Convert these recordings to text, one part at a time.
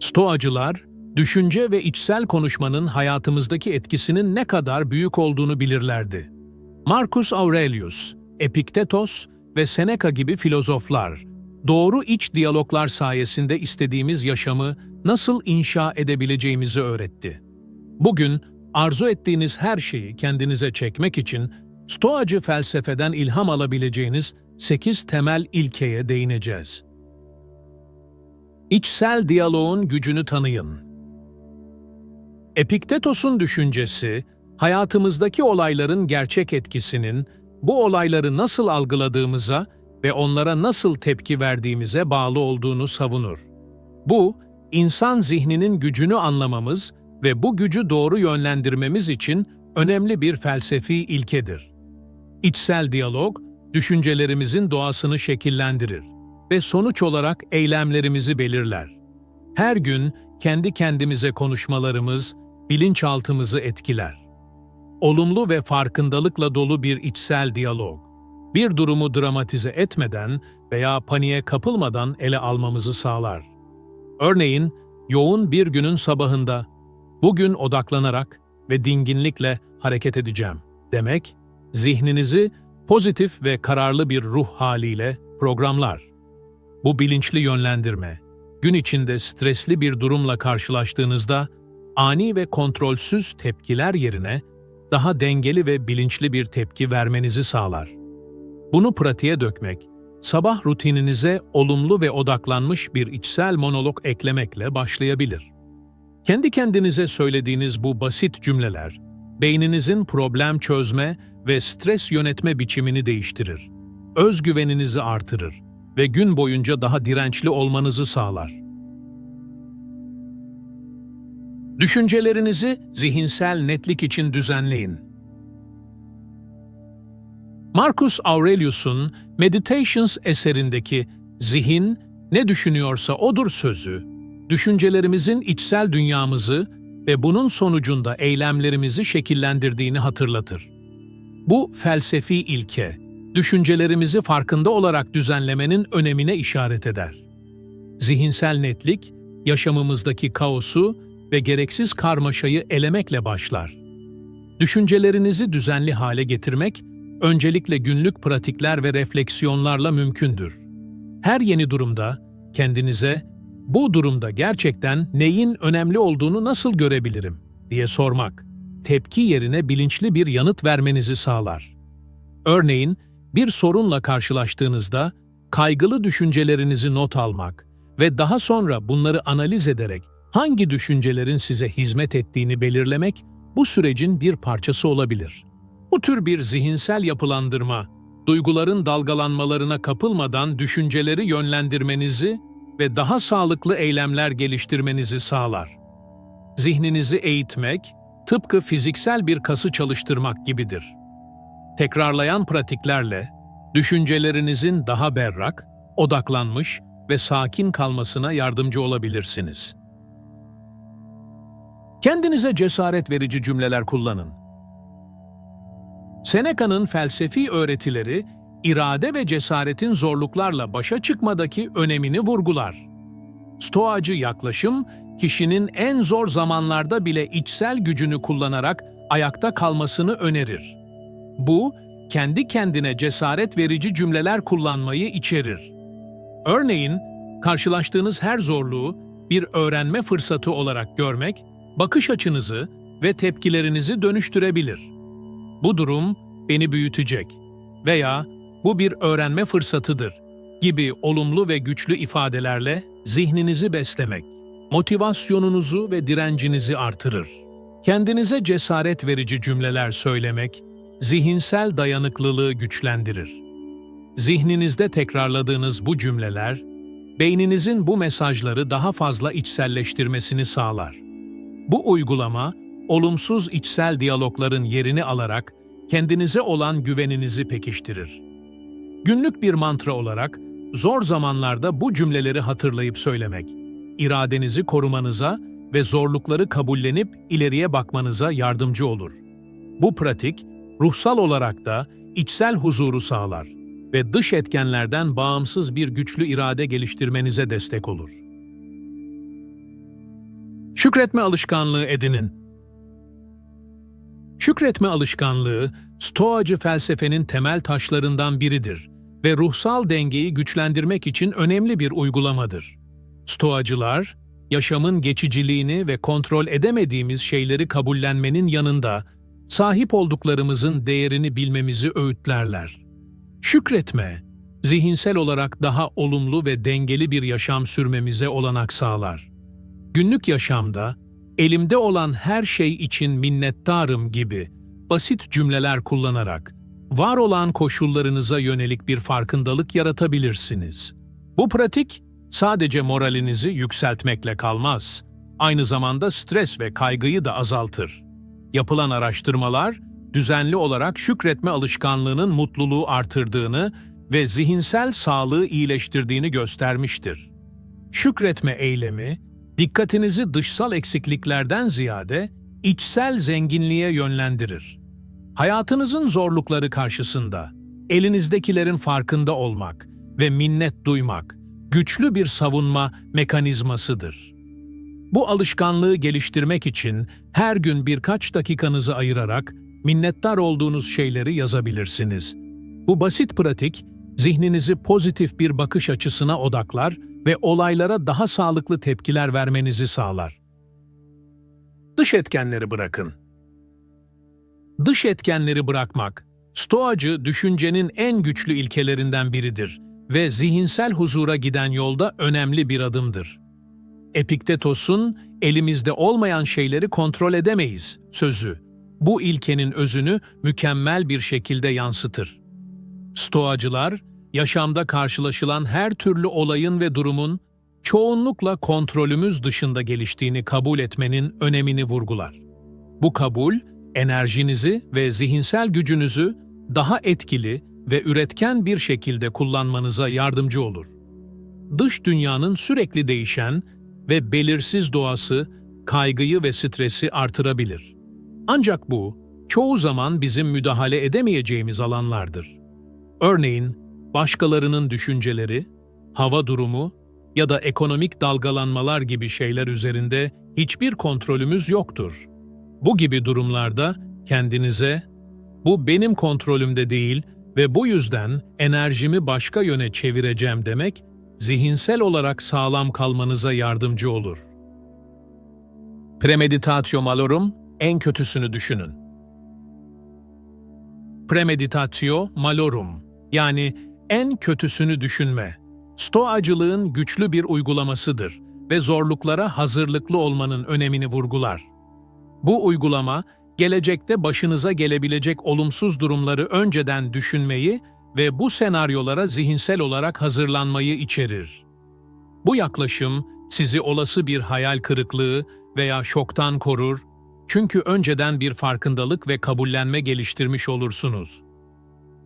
Stoacılar, düşünce ve içsel konuşmanın hayatımızdaki etkisinin ne kadar büyük olduğunu bilirlerdi. Marcus Aurelius, Epiktetos ve Seneca gibi filozoflar, doğru iç diyaloglar sayesinde istediğimiz yaşamı nasıl inşa edebileceğimizi öğretti. Bugün arzu ettiğiniz her şeyi kendinize çekmek için Stoacı felsefeden ilham alabileceğiniz 8 temel ilkeye değineceğiz. İçsel diyaloğun gücünü tanıyın. Epiktetos'un düşüncesi, hayatımızdaki olayların gerçek etkisinin, bu olayları nasıl algıladığımıza ve onlara nasıl tepki verdiğimize bağlı olduğunu savunur. Bu, insan zihninin gücünü anlamamız ve bu gücü doğru yönlendirmemiz için önemli bir felsefi ilkedir. İçsel diyalog, düşüncelerimizin doğasını şekillendirir ve sonuç olarak eylemlerimizi belirler. Her gün kendi kendimize konuşmalarımız bilinçaltımızı etkiler. Olumlu ve farkındalıkla dolu bir içsel diyalog, bir durumu dramatize etmeden veya paniğe kapılmadan ele almamızı sağlar. Örneğin, yoğun bir günün sabahında, bugün odaklanarak ve dinginlikle hareket edeceğim demek, zihninizi pozitif ve kararlı bir ruh haliyle programlar. Bu bilinçli yönlendirme, gün içinde stresli bir durumla karşılaştığınızda ani ve kontrolsüz tepkiler yerine daha dengeli ve bilinçli bir tepki vermenizi sağlar. Bunu pratiğe dökmek, sabah rutininize olumlu ve odaklanmış bir içsel monolog eklemekle başlayabilir. Kendi kendinize söylediğiniz bu basit cümleler, beyninizin problem çözme ve stres yönetme biçimini değiştirir. Özgüveninizi artırır ve gün boyunca daha dirençli olmanızı sağlar. Düşüncelerinizi zihinsel netlik için düzenleyin. Marcus Aurelius'un Meditations eserindeki zihin ne düşünüyorsa odur sözü, düşüncelerimizin içsel dünyamızı ve bunun sonucunda eylemlerimizi şekillendirdiğini hatırlatır. Bu felsefi ilke, düşüncelerimizi farkında olarak düzenlemenin önemine işaret eder. Zihinsel netlik, yaşamımızdaki kaosu ve gereksiz karmaşayı elemekle başlar. Düşüncelerinizi düzenli hale getirmek, öncelikle günlük pratikler ve refleksiyonlarla mümkündür. Her yeni durumda kendinize, bu durumda gerçekten neyin önemli olduğunu nasıl görebilirim diye sormak, tepki yerine bilinçli bir yanıt vermenizi sağlar. Örneğin, bir sorunla karşılaştığınızda kaygılı düşüncelerinizi not almak ve daha sonra bunları analiz ederek hangi düşüncelerin size hizmet ettiğini belirlemek bu sürecin bir parçası olabilir. Bu tür bir zihinsel yapılandırma, duyguların dalgalanmalarına kapılmadan düşünceleri yönlendirmenizi ve daha sağlıklı eylemler geliştirmenizi sağlar. Zihninizi eğitmek, tıpkı fiziksel bir kası çalıştırmak gibidir. Tekrarlayan pratiklerle, düşüncelerinizin daha berrak, odaklanmış ve sakin kalmasına yardımcı olabilirsiniz. Kendinize cesaret verici cümleler kullanın. Seneca'nın felsefi öğretileri, irade ve cesaretin zorluklarla başa çıkmadaki önemini vurgular. Stoacı yaklaşım, kişinin en zor zamanlarda bile içsel gücünü kullanarak ayakta kalmasını önerir. Bu, kendi kendine cesaret verici cümleler kullanmayı içerir. Örneğin, karşılaştığınız her zorluğu bir öğrenme fırsatı olarak görmek, bakış açınızı ve tepkilerinizi dönüştürebilir. Bu durum beni büyütecek veya bu bir öğrenme fırsatıdır gibi olumlu ve güçlü ifadelerle zihninizi beslemek, motivasyonunuzu ve direncinizi artırır. Kendinize cesaret verici cümleler söylemek, zihinsel dayanıklılığı güçlendirir. Zihninizde tekrarladığınız bu cümleler, beyninizin bu mesajları daha fazla içselleştirmesini sağlar. Bu uygulama, olumsuz içsel diyalogların yerini alarak kendinize olan güveninizi pekiştirir. Günlük bir mantra olarak zor zamanlarda bu cümleleri hatırlayıp söylemek, iradenizi korumanıza ve zorlukları kabullenip ileriye bakmanıza yardımcı olur. Bu pratik, ruhsal olarak da içsel huzuru sağlar ve dış etkenlerden bağımsız bir güçlü irade geliştirmenize destek olur. Şükretme alışkanlığı edinin. Şükretme alışkanlığı, Stoacı felsefenin temel taşlarından biridir ve ruhsal dengeyi güçlendirmek için önemli bir uygulamadır. Stoacılar, yaşamın geçiciliğini ve kontrol edemediğimiz şeyleri kabullenmenin yanında, sahip olduklarımızın değerini bilmemizi öğütlerler. Şükretme, zihinsel olarak daha olumlu ve dengeli bir yaşam sürmemize olanak sağlar. Günlük yaşamda, elimde olan her şey için minnettarım gibi basit cümleler kullanarak, var olan koşullarınıza yönelik bir farkındalık yaratabilirsiniz. Bu pratik, sadece moralinizi yükseltmekle kalmaz, aynı zamanda stres ve kaygıyı da azaltır. Yapılan araştırmalar, düzenli olarak şükretme alışkanlığının mutluluğu artırdığını ve zihinsel sağlığı iyileştirdiğini göstermiştir. Şükretme eylemi, dikkatinizi dışsal eksikliklerden ziyade içsel zenginliğe yönlendirir. Hayatınızın zorlukları karşısında elinizdekilerin farkında olmak ve minnet duymak güçlü bir savunma mekanizmasıdır. Bu alışkanlığı geliştirmek için her gün birkaç dakikanızı ayırarak minnettar olduğunuz şeyleri yazabilirsiniz. Bu basit pratik zihninizi pozitif bir bakış açısına odaklar ve olaylara daha sağlıklı tepkiler vermenizi sağlar. Dış etkenleri bırakın. Dış etkenleri bırakmak, Stoacı düşüncenin en güçlü ilkelerinden biridir ve zihinsel huzura giden yolda önemli bir adımdır. Epiktetos'un elimizde olmayan şeyleri kontrol edemeyiz sözü, bu ilkenin özünü mükemmel bir şekilde yansıtır. Stoacılar, yaşamda karşılaşılan her türlü olayın ve durumun çoğunlukla kontrolümüz dışında geliştiğini kabul etmenin önemini vurgular. Bu kabul, enerjinizi ve zihinsel gücünüzü daha etkili ve üretken bir şekilde kullanmanıza yardımcı olur. Dış dünyanın sürekli değişen ve belirsiz doğası kaygıyı ve stresi artırabilir. Ancak bu, çoğu zaman bizim müdahale edemeyeceğimiz alanlardır. Örneğin, başkalarının düşünceleri, hava durumu ya da ekonomik dalgalanmalar gibi şeyler üzerinde hiçbir kontrolümüz yoktur. Bu gibi durumlarda kendinize, bu benim kontrolümde değil ve bu yüzden enerjimi başka yöne çevireceğim demek, zihinsel olarak sağlam kalmanıza yardımcı olur. Premeditatio malorum, en kötüsünü düşünün. Premeditatio malorum, yani en kötüsünü düşünme, stoacılığın güçlü bir uygulamasıdır ve zorluklara hazırlıklı olmanın önemini vurgular. Bu uygulama, gelecekte başınıza gelebilecek olumsuz durumları önceden düşünmeyi ve bu senaryolara zihinsel olarak hazırlanmayı içerir. Bu yaklaşım sizi olası bir hayal kırıklığı veya şoktan korur çünkü önceden bir farkındalık ve kabullenme geliştirmiş olursunuz.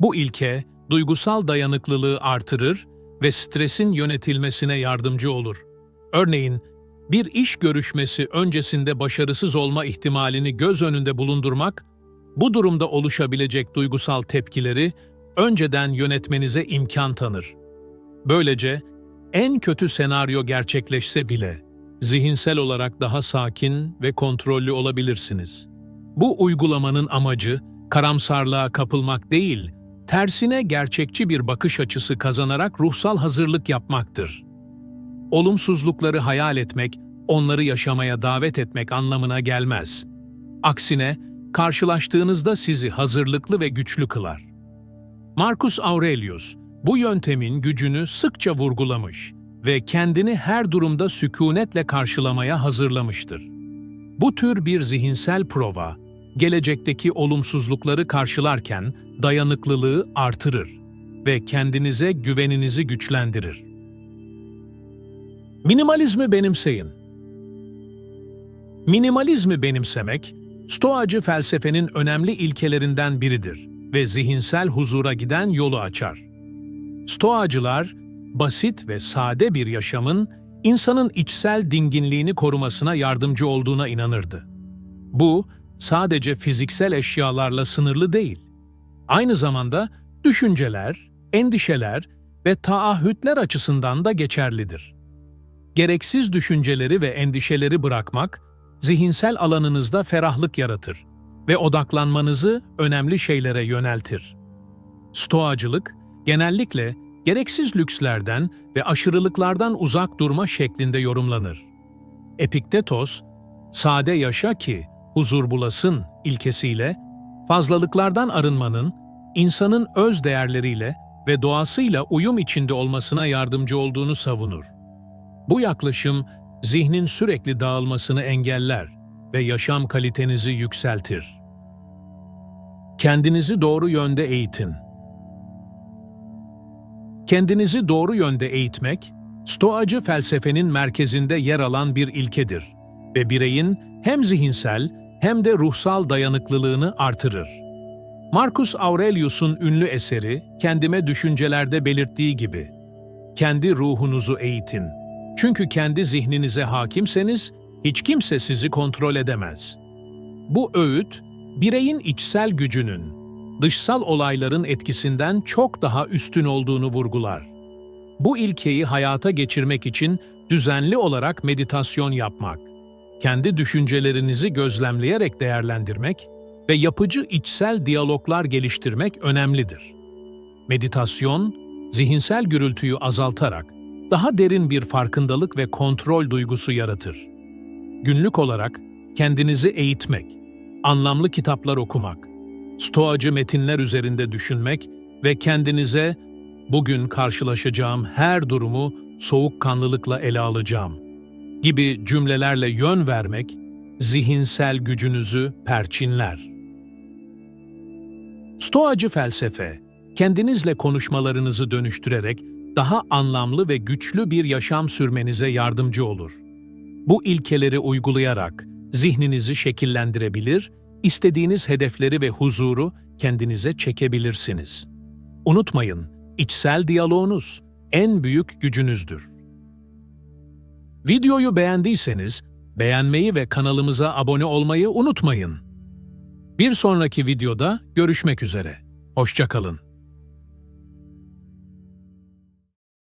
Bu ilke duygusal dayanıklılığı artırır ve stresin yönetilmesine yardımcı olur. Örneğin, bir iş görüşmesi öncesinde başarısız olma ihtimalini göz önünde bulundurmak, bu durumda oluşabilecek duygusal tepkileri önceden yönetmenize imkan tanır. Böylece en kötü senaryo gerçekleşse bile zihinsel olarak daha sakin ve kontrollü olabilirsiniz. Bu uygulamanın amacı karamsarlığa kapılmak değil, tersine gerçekçi bir bakış açısı kazanarak ruhsal hazırlık yapmaktır. Olumsuzlukları hayal etmek, onları yaşamaya davet etmek anlamına gelmez. Aksine, karşılaştığınızda sizi hazırlıklı ve güçlü kılar. Marcus Aurelius, bu yöntemin gücünü sıkça vurgulamış ve kendini her durumda sükunetle karşılamaya hazırlamıştır. Bu tür bir zihinsel prova, gelecekteki olumsuzlukları karşılarken dayanıklılığı artırır ve kendinize güveninizi güçlendirir. Minimalizmi benimseyin. Minimalizmi benimsemek, Stoacı felsefenin önemli ilkelerinden biridir ve zihinsel huzura giden yolu açar. Stoacılar, basit ve sade bir yaşamın insanın içsel dinginliğini korumasına yardımcı olduğuna inanırdı. Bu, sadece fiziksel eşyalarla sınırlı değil. Aynı zamanda düşünceler, endişeler ve taahhütler açısından da geçerlidir. Gereksiz düşünceleri ve endişeleri bırakmak, zihinsel alanınızda ferahlık yaratır ve odaklanmanızı önemli şeylere yöneltir. Stoacılık, genellikle gereksiz lükslerden ve aşırılıklardan uzak durma şeklinde yorumlanır. Epiktetos, sade yaşa ki huzur bulasın ilkesiyle, fazlalıklardan arınmanın, insanın öz değerleriyle ve doğasıyla uyum içinde olmasına yardımcı olduğunu savunur. Bu yaklaşım, zihnin sürekli dağılmasını engeller ve yaşam kalitenizi yükseltir. Kendinizi doğru yönde eğitin. Kendinizi doğru yönde eğitmek, Stoacı felsefenin merkezinde yer alan bir ilkedir ve bireyin hem zihinsel hem de ruhsal dayanıklılığını artırır. Marcus Aurelius'un ünlü eseri Kendime Düşüncelerde belirttiği gibi, kendi ruhunuzu eğitin. Çünkü kendi zihninize hakimseniz hiç kimse sizi kontrol edemez. Bu öğüt, bireyin içsel gücünün, dışsal olayların etkisinden çok daha üstün olduğunu vurgular. Bu ilkeyi hayata geçirmek için düzenli olarak meditasyon yapmak, kendi düşüncelerinizi gözlemleyerek değerlendirmek ve yapıcı içsel diyaloglar geliştirmek önemlidir. Meditasyon, zihinsel gürültüyü azaltarak daha derin bir farkındalık ve kontrol duygusu yaratır. Günlük olarak kendinizi eğitmek, anlamlı kitaplar okumak, stoacı metinler üzerinde düşünmek ve kendinize bugün karşılaşacağım her durumu soğukkanlılıkla ele alacağım gibi cümlelerle yön vermek zihinsel gücünüzü perçinler. Stoacı felsefe, kendinizle konuşmalarınızı dönüştürerek daha anlamlı ve güçlü bir yaşam sürmenize yardımcı olur. Bu ilkeleri uygulayarak zihninizi şekillendirebilir, istediğiniz hedefleri ve huzuru kendinize çekebilirsiniz. Unutmayın, içsel diyaloğunuz en büyük gücünüzdür. Videoyu beğendiyseniz beğenmeyi ve kanalımıza abone olmayı unutmayın. Bir sonraki videoda görüşmek üzere. Hoşçakalın.